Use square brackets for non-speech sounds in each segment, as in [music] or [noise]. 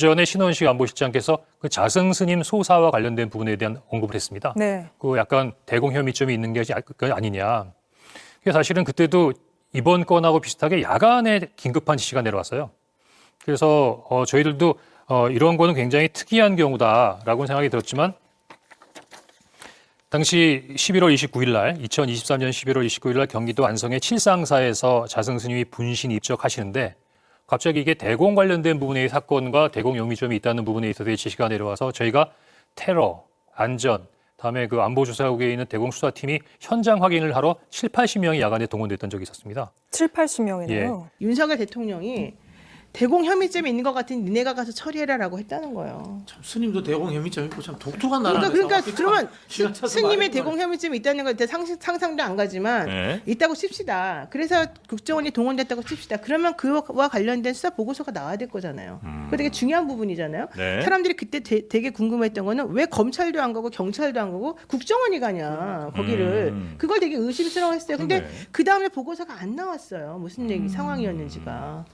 전에 신원식 안보실장께서 그 자승 스님 소사와 관련된 부분에 대한 언급을 했습니다. 네. 그 약간 대공 혐의점이 있는 게 아니- 그게 아니냐. 그게 사실은 그때도 이번 건하고 비슷하게 야간에 긴급한 지시가 내려왔어요. 그래서 어, 저희들도 어, 이런 거는 굉장히 특이한 경우다라고 생각이 들었지만 당시 11월 29일 날 2023년 11월 29일 날 경기도 안성의 칠상사에서 자승 스님이 분신 입적하시는데 갑자기 이게 대공 관련된 부분의 사건과 대공 용의점이 있다는 부분에 있어서 지시가 내려와서 저희가 테러, 안전, 다음에 그 안보조사국에 있는 대공 수사팀이 현장 확인을 하러 7, 80명이 야간에 동원됐던 적이 있었습니다. 7, 80명이네요. 예. 윤석열 대통령이 대공 혐의점이 있는 것 같으니 니네가 가서 처리해라라고 했다는 거예요. 참 스님도 대공 혐의점 있고 참 독특한 그러니까 나라인데 그러니까 참 그러면 차서 스님의 대공 혐의점이 있다는 건 상상, 상상도 안 가지만 네. 있다고 칩시다. 그래서 국정원이 동원됐다고 칩시다. 그러면 그와 관련된 수사 보고서가 나와야 될 거잖아요. 그거 되게 중요한 부분이잖아요. 네. 사람들이 그때 되, 되게 궁금했던 거는 왜 검찰도 안 가고 경찰도 안 가고 국정원이 가냐 거기를 음. 그걸 되게 의심스러워했어요. 근데 그러네. 그 다음에 보고서가 안 나왔어요. 무슨 얘기 상황이었는지가.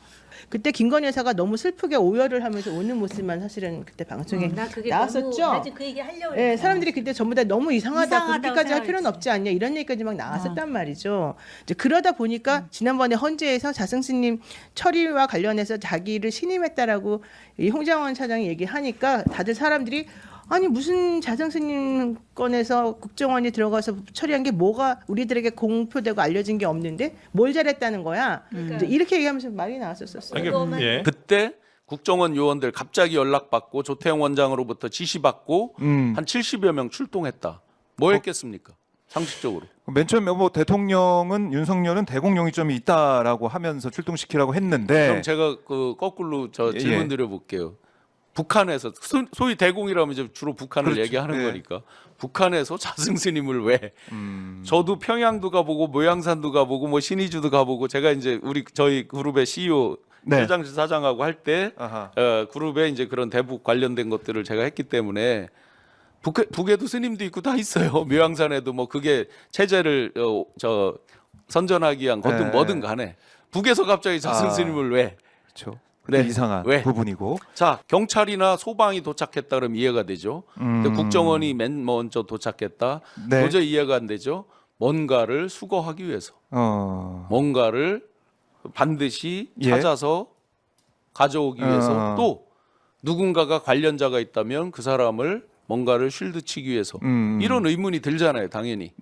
그때 김 건희 여사가 너무 슬프게 오열을 하면서 오는 모습만 사실은 그때 방송에 어, 나 그게 나왔었죠. 너무, 나 지금 그 얘기 하려고 예. 사람들이 그때 전부 다 너무 이상하다 이상하다고 그렇게까지 할 필요는 생각했지. 없지 않냐 이런 얘기까지 막 나왔었단 말이죠. 이제 그러다 보니까 지난번에 헌재에서 자승스님 처리와 관련해서 자기를 신임했다라고 이 홍장원 차장이 얘기하니까 다들 사람들이 아니 무슨 자승스님 건에서 국정원이 들어가서 처리한 게 뭐가 우리들에게 공표되고 알려진 게 없는데 뭘 잘했다는 거야. 이제 이렇게 얘기하면서 말이 나왔었었어요. 그거만 예. 그때 국정원 요원들 갑자기 연락받고 조태영 원장으로부터 지시받고 음. 한 70여 명 출동했다. 뭐 했겠습니까? 상식적으로. 맨 처음에 뭐 대통령은 윤석열은 대공 용의점이 있다라고 하면서 출동시키라고 했는데 그럼 제가 그 거꾸로 저 예, 질문 예. 드려볼게요. 북한에서 소- 소위 대공이라면 이제 주로 북한을 그렇죠. 얘기하는 예. 거니까 북한에서 [laughs] 자승 스님을 왜? 음, 저도 평양도 가보고 모양산도 가보고 뭐 신의주도 가보고 제가 이제 우리 저희 그룹의 CEO 네. 최장실 사장하고 할 때. 어, 그룹에 이제 그런 대북 관련된 것들을 제가 했기 때문에 북에, 북에도 스님도 있고 다 있어요. [laughs] 묘양산에도 뭐 그게 체제를 어, 저 선전하기 위한 거든 네. 뭐든 간에 북에서 갑자기 자승 아. 스님을 왜? 그렇죠. 네. 이상한 왜? 부분이고 자 경찰이나 소방이 도착했다 그러면 이해가 되죠. 근데 음. 국정원이 맨 먼저 도착했다. 네. 도저히 이해가 안 되죠. 뭔가를 수거하기 위해서 어. 뭔가를 반드시 예. 찾아서 가져오기 위해서 어. 또 누군가가 관련자가 있다면 그 사람을 뭔가를 쉴드 치기 위해서 음. 이런 의문이 들잖아요, 당연히.